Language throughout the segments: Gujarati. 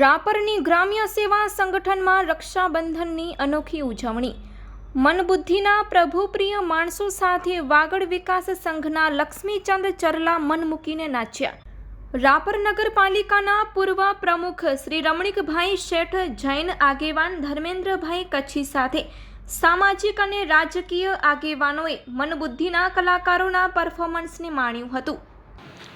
રાપરની ગ્રામ્ય સેવા સંગઠનમાં રક્ષાબંધનની અનોખી ઉજવણી. મનબુદ્ધિના પ્રભુપ્રિય માણસો સાથે વાગડ વિકાસ સંઘના લક્ષ્મીચંદ ચરલા મન મૂકીને નાચ્યા. રાપર નગરપાલિકાના પૂર્વ પ્રમુખ શ્રી રમણીકભાઈ શેઠ, જૈન આગેવાન ધર્મેન્દ્રભાઈ કચ્છી સાથે સામાજિક અને રાજકીય આગેવાનોએ મનબુદ્ધિના કલાકારોના પરફોર્મન્સને માણ્યું હતું.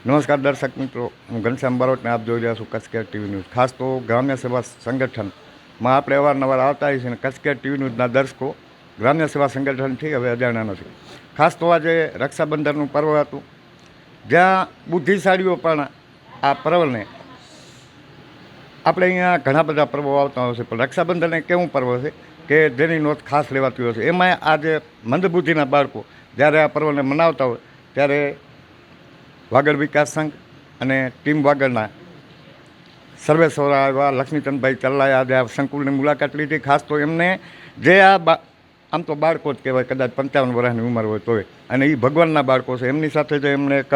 નમસ્કાર દર્શક મિત્રો, હું ઘનશ્યામ બારોટને આપ જોઈ રહ્યા છું કચકેર કેર ટીવી ન્યૂઝ. ખાસ તો ગ્રામ્ય સેવા સંગઠનમાં આપણે અવારનવાર આવતા હોઈએ છીએ અને કચકેર કેર ટીવી ન્યૂઝના દર્શકો ગ્રામ્ય સેવા સંગઠનથી હવે અજાણ્યા નથી. ખાસ તો આજે રક્ષાબંધનનું પર્વ હતું. જ્યાં બુદ્ધિશાળીઓ પણ આ પર્વને આપણે અહીંયા ઘણા બધા પર્વો આવતા હોય છે, પણ રક્ષાબંધન એ કેવું પર્વ છે કે જેની નોંધ ખાસ લેવાતી હોય છે. એમાં આજે મંદબુદ્ધિના બાળકો જ્યારે આ પર્વને મનાવતા હોય, ત્યારે વાગડ વિકાસ સંઘ અને ટીમ વાગડના સર્વેશ્વરા એવા લક્ષ્મીચંદભાઈ ચલ્લાએ આજે આ સંકુલની મુલાકાત લીધી. ખાસ તો એમને જે આ આમ તો બાળકો જ કહેવાય, કદાચ પંચાવન વર્ષની ઉંમર હોય તોય. અને એ ભગવાનના બાળકો છે. એમની સાથે જે એમણે એક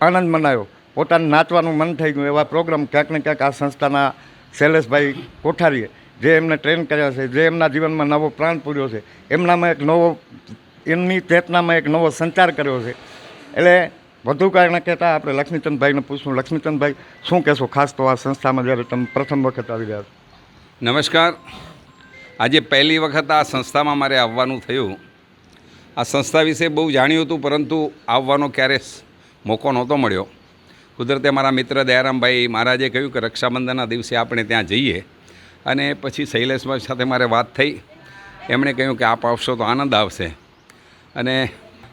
આનંદ મનાયો. પોતાને નાચવાનું મન થઈ ગયું. એવા પ્રોગ્રામ ક્યાંક ને ક્યાંક આ સંસ્થાના શૈલેષભાઈ કોઠારીએ, જે એમને ટ્રેન કર્યા છે, જે એમના જીવનમાં નવો પ્રાણ પૂર્યો છે. એમનામાં એક નવો, એમની ચેતનામાં એક નવો સંચાર કર્યો છે. એટલે વધુ કારણ કહેતા આપણે લક્ષ્મીચંદભાઈને પૂછશું. લક્ષ્મીચંદભાઈ, શું કહેશો? ખાસ તો આ સંસ્થામાં જ્યારે તમે પ્રથમ વખત આવી રહ્યા છો. નમસ્કાર. આજે પહેલી વખત આ સંસ્થામાં મારે આવવાનું થયું. આ સંસ્થા વિશે બહુ જાણ્યું હતું, પરંતુ આવવાનો ક્યારે મોકો નહોતો મળ્યો. કુદરતે મારા મિત્ર દયારામભાઈ મહારાજે કહ્યું કે રક્ષાબંધનના દિવસે આપણે ત્યાં જઈએ. અને પછી શૈલેષભાઈ સાથે મારે વાત થઈ. એમણે કહ્યું કે આપ આવશો તો આનંદ આવશે. અને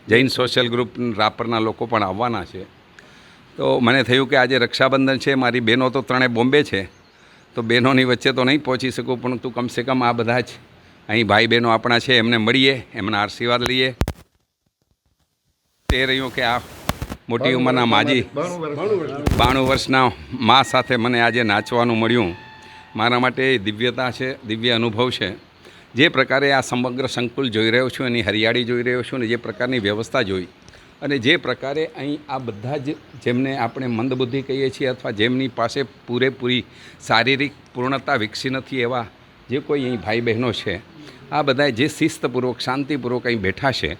જૈન સોશિયલ ગ્રુપ રાપરના લોકો પણ આવવાના છે. તો મને થયું કે આજે રક્ષાબંધન છે મારી બહેનો તો ત્રણે બોમ્બે છે. તો બહેનોની વચ્ચે તો નહીં પહોંચી શકું પરંતુ કમસે કમ આ બધા જ. અહીં ભાઈ બહેનો આપણા છે એમને મળીએ એમના આશીર્વાદ લઈએ. તે રહ્યું કે આ મોટી ઉંમરના માજી બાણું વર્ષના મા સાથે મને આજે નાચવાનું મળ્યું. મારા માટે દિવ્યતા છે દિવ્ય અનુભવ છે. જે પ્રકારે આ સમગ્ર સંકુલ જોઈ રહ્યો છું એની હરિયાળી જોઈ રહ્યો છું અને જે પ્રકારની વ્યવસ્થા જોઈ અને જે પ્રકારે અહીં આ બધા જ જેમને આપણે મંદબુદ્ધિ કહીએ છીએ અથવા જેમની પાસે પૂરેપૂરી શારીરિક પૂર્ણતા વિકસી નથી એવા જે કોઈ અહીં ભાઈ બહેનો છે આ બધા જે શિસ્તપૂર્વક શાંતિપૂર્વક અહીં બેઠા છે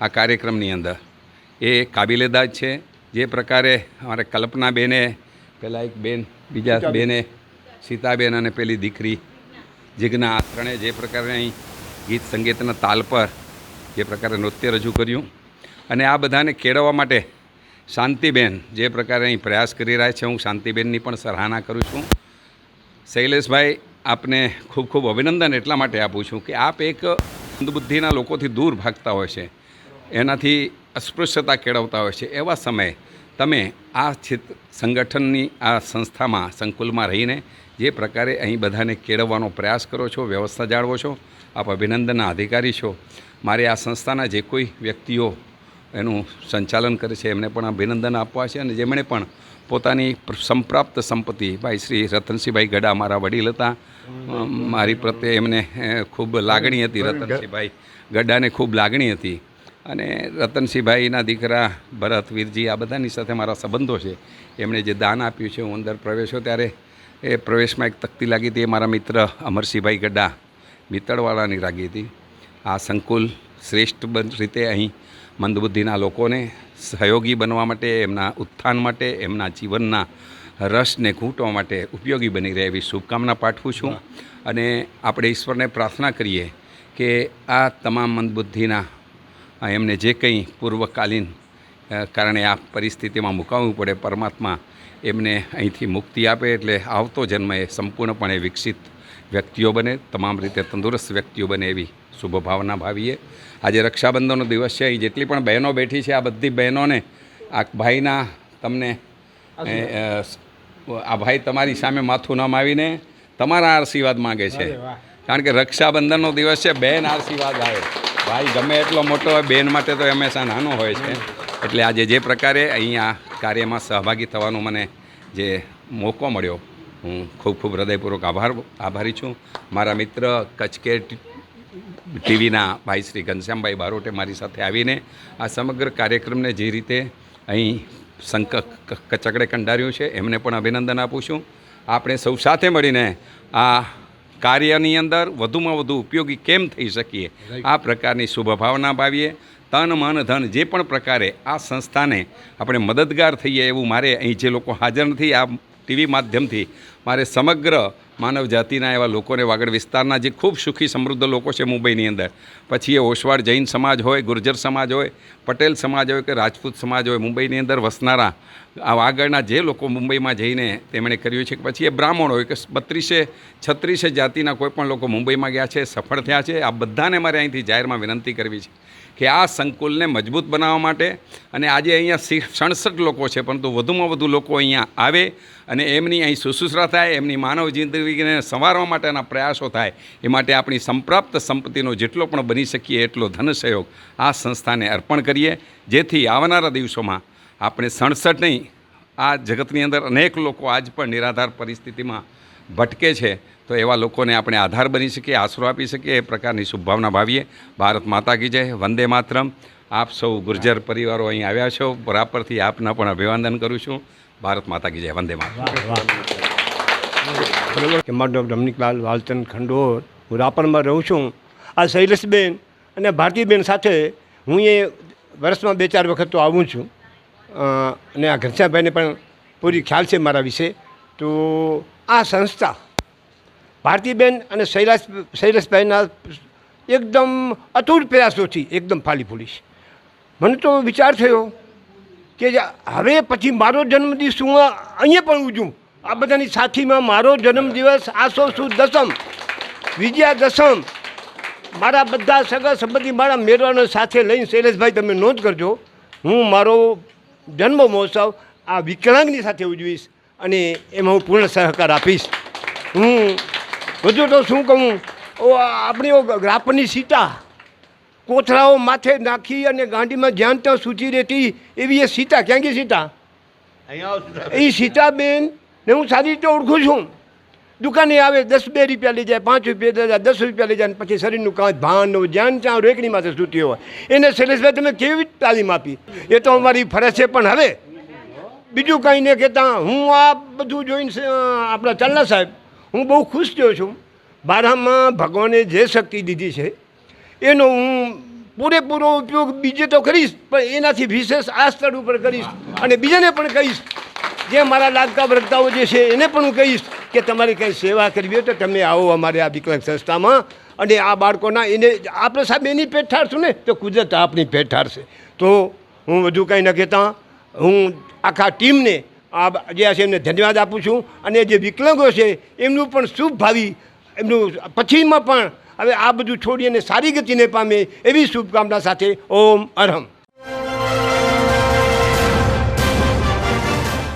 આ કાર્યક્રમની અંદર. એ કાબિલેદાજ છે જે પ્રકારે અમારે કલ્પના બેને પહેલાં એક બેન બીજા બેને સીતાબેન અને પેલી દીકરી જીજ્ઞા આ જે પ્રકારે અહીં ગીત સંગીતના તાલ પર જે પ્રકારે નૃત્ય રજૂ કર્યું. અને આ બધાને કેળવવા માટે શાંતિબેન જે પ્રકારે અહીં પ્રયાસ કરી રહ્યા છે, હું શાંતિબેનની પણ સરાહના કરું છું. શૈલેષભાઈ, આપને ખૂબ ખૂબ અભિનંદન. એટલા માટે આપું છું કે આપ એક મંદબુદ્ધિના લોકોથી દૂર ભાગતા હોય છે. એનાથી અસ્પૃશ્યતા કેળવતા હોય છે. એવા સમયે તમે આ ક્ષેત્ર સંગઠનની આ સંસ્થામાં સંકુલમાં રહીને જે પ્રકારે અહીં બધાને કેળવવાનો પ્રયાસ કરો છો વ્યવસ્થા જાળવો છો આપ અભિનંદનના અધિકારી છો. મારે આ સંસ્થાના જે કોઈ વ્યક્તિઓ એનું સંચાલન કરે છે એમને પણ અભિનંદન આપવા છે અને જેમણે પણ પોતાની પ્ર- સંપ્રાપ્ત સંપત્તિ ભાઈ શ્રી રતનસિંહભાઈ ગડા મારા વડીલ હતા મારી પ્રત્યે એમને ખૂબ લાગણી હતી રતનસિંહભાઈ ગડાને ખૂબ લાગણી હતી. અને રતનસિંહભાઈના દીકરા ભરત, વીરજી, આ બધાની સાથે મારા સંબંધો છે. એમણે જે દાન આપ્યું છે, હું અંદર પ્રવેશ્યો ત્યારે એ પ્રવેશમાં એક તકતી લાગી હતી, એ મારા મિત્ર અમરસિંહભાઈ ગડા મિત્તળવાળાની લાગી હતી. આ સંકુલ શ્રેષ્ઠ રીતે અહીં મંદબુદ્ધિના લોકોને સહયોગી બનવા માટે, એમના ઉત્થાન માટે, એમના જીવનના રસને ઘૂંટવા માટે ઉપયોગી બની રહે એવી શુભકામના પાઠવું છું. અને આપણે ઈશ્વરને પ્રાર્થના કરીએ કે આ તમામ મંદબુદ્ધિના એમને જે કંઈ પૂર્વકાલીન કારણે આ પરિસ્થિતિમાં મુકાવવું પડે પરમાત્મા એમને અહીંથી મુક્તિ આપે એટલે આવતો જન્મ એ સંપૂર્ણપણે વિકસિત વ્યક્તિઓ બને તમામ રીતે તંદુરસ્ત વ્યક્તિઓ બને એવી શુભભાવના ભાવીએ. આજે રક્ષાબંધનનો દિવસ છે અહીં જેટલી પણ બહેનો બેઠી છે આ બધી બહેનોને આ ભાઈના તમને આ ભાઈ. તમારી સામે માથું ન માવીને તમારા આશીર્વાદ માગે છે. કારણ કે રક્ષાબંધનનો દિવસ છે બહેન આશીર્વાદ આવે. ભાઈ, ગમે એટલો મોટો હોય, બેન માટે તો હંમેશા નાનો હોય છે. એટલે આજે જે પ્રકારે અહીંયા કાર્યમાં સહભાગી થવાનો મને જે મોકો મળ્યો, હું ખૂબ ખૂબ હૃદયપૂર્વક આભાર, આભારી છું. મારા મિત્ર કચ્છ ટીવીના ભાઈ શ્રી ઘનશ્યામભાઈ બારોટે મારી સાથે આવીને આ સમગ્ર કાર્યક્રમને જે રીતે અહીં સંક કચકડે કંડાર્યું છે, એમને પણ અભિનંદન આપું છું. આપણે સૌ સાથે મળીને આ કાર્યની અંદર વધુમાં વધુ ઉપયોગી કેમ થઈ શકીએ? આ પ્રકારની શુભભાવના ભાવીએ તન મન ધન જે પણ પ્રકારે આ સંસ્થાને આપણે મદદગાર થઈએ એવું મારે અહીં જે લોકો હાજર નથી આ ટીવી માધ્યમથી મારે સમગ્ર માનવ જાતિના એવા લોકોને વાગડ વિસ્તારના જે ખૂબ સુખી સમૃદ્ધ લોકો છે મુંબઈની અંદર. પછી એ ઓસવાડ જૈન સમાજ હોય ગુર્જર સમાજ હોય પટેલ સમાજ હોય કે રાજપૂત સમાજ હોય મુંબઈની અંદર વસનારા આ આગળના જે લોકો મુંબઈમાં જઈને તેમણે કર્યું છે કે પછી એ બ્રાહ્મણ હોય કે બત્રીસે, છત્રીસે જાતિના કોઈ પણ લોકો મુંબઈમાં ગયા છે, સફળ થયા છે, આ બધાને મારે અહીંથી જાહેરમાં વિનંતી કરવી છે કે આ સંકુલને મજબૂત બનાવવા માટે અને આજે અહીંયા સડસઠ લોકો છે, પરંતુ વધુમાં વધુ લોકો અહીંયા આવે અને એમની અહીં સુશ્રુષા થાય, એમની માનવ જિંદગીને સંવારવા માટેના પ્રયાસો થાય, એ માટે આપણી સંપ્રાપ્ત સંપત્તિનો જેટલો પણ બની શકીએ એટલો ધન સહયોગ આ સંસ્થાને અર્પણ કરીએ. જેથી આવનારા દિવસોમાં આપણે સડસઠ નહીં, આ જગતની અંદર અનેક લોકો આજ પણ નિરાધાર પરિસ્થિતિમાં ભટકે છે. તો એવા લોકોને આપણે આધાર બની શકીએ, આશરો આપી શકીએ, એ પ્રકારની શુભભાવના ભાવીએ. ભારત માતા કી જય, વંદે માતરમ. આપ સૌ ગુર્જર પરિવારો અહીં આવ્યા છો. બરાબરથી આપના પણ અભિવાદન કરું છું. ભારત માતા કી જય, વંદે માતરમ. વાલચંદ ખંડોર. હું રાપરમાં રહું છું. આ શૈલેષબેન અને ભારતીબેન સાથે હું એ વર્ષમાં બે ચાર વખત તો આવું છું. અને આ ઘનશ્યામભાઈને પણ પૂરી ખ્યાલ છે મારા વિશે. તો આ સંસ્થા ભારતીબેન અને શૈલાશ શૈલેષભાઈના એકદમ અતૂટ પ્રયાસોથી એકદમ ફાલી ફૂલી છે. મને તો વિચાર થયો કે હવે પછી મારો જન્મદિવસ હું અહીંયા પણ ઉજવું. આ બધાની સાથીમાં મારો જન્મદિવસ, આસો સુદ દસમ, વિજયા દસમ, મારા બધા સગા સંબંધી મારા મેળવાનો સાથે લઈને શૈલેષભાઈ, તમે નોંધ કરજો. હું મારો જન્મ મહોત્સવ આ વિકલાંગની સાથે ઉજવીશ અને એમાં હું પૂર્ણ સહકાર આપીશ. હું વધુ તો શું કહું? ઓ આપણી ગ્રાપની સીતા કોથળાઓ માથે નાખી અને ગાંડીમાં જ્યાં ત્યાં સૂચી રહેતી એવી એ સીતા. ક્યાં ગઈ સીતા એ સીતાબેન ને હું સારી રીતે ઓળખું છું. દુકાને આવે, દસ બે રૂપિયા લઈ જાય, પાંચ રૂપિયા લઈ જાય, દસ રૂપિયા લઈ જાય પછી શરીરનું કાંઈ ભાન ન હોય જ્યાં ત્યાં રેકડી માથે સૂતી હોય. એને શૈલેષભાઈ, તમે કેવી તાલીમ આપી? એ તો અમારી ફરજ છે, પણ હવે બીજું કાંઈ નહીં કહેતા. હું આ બધું જોઈને આપણા ચાલના સાહેબ, હું બહુ ખુશ થયો છું. બારામાં ભગવાને જે શક્તિ દીધી છે, એનો હું પૂરેપૂરો ઉપયોગ બીજે તો કરીશ, પણ એનાથી વિશેષ આ સ્થળ ઉપર કરીશ અને બીજાને પણ કહીશ. જે મારા લાગતા વર્ગતાઓ જે છે, એને પણ હું કહીશ. કે તમારી કંઈ સેવા કરવી હોય તો તમે આવો અમારે આ વિકલાંગ સંસ્થામાં. અને આ બાળકોના એને આપણે સાહેબ એની પેટ ઠારશું ને, તો કુદરત આપણી પેટ ઠારશે તો હું વધુ કંઈ ન કહેતા. હું આખા ટીમને આ જે છે એમને ધન્યવાદ આપું છું. અને જે વિકલાંગો છે, એમનું પણ શુભ ભાવિ, એમનું પછીમાં પણ હવે આ બધું છોડી અને સારી ગતિને પામે એવી શુભકામના સાથે ઓમ અરહમ.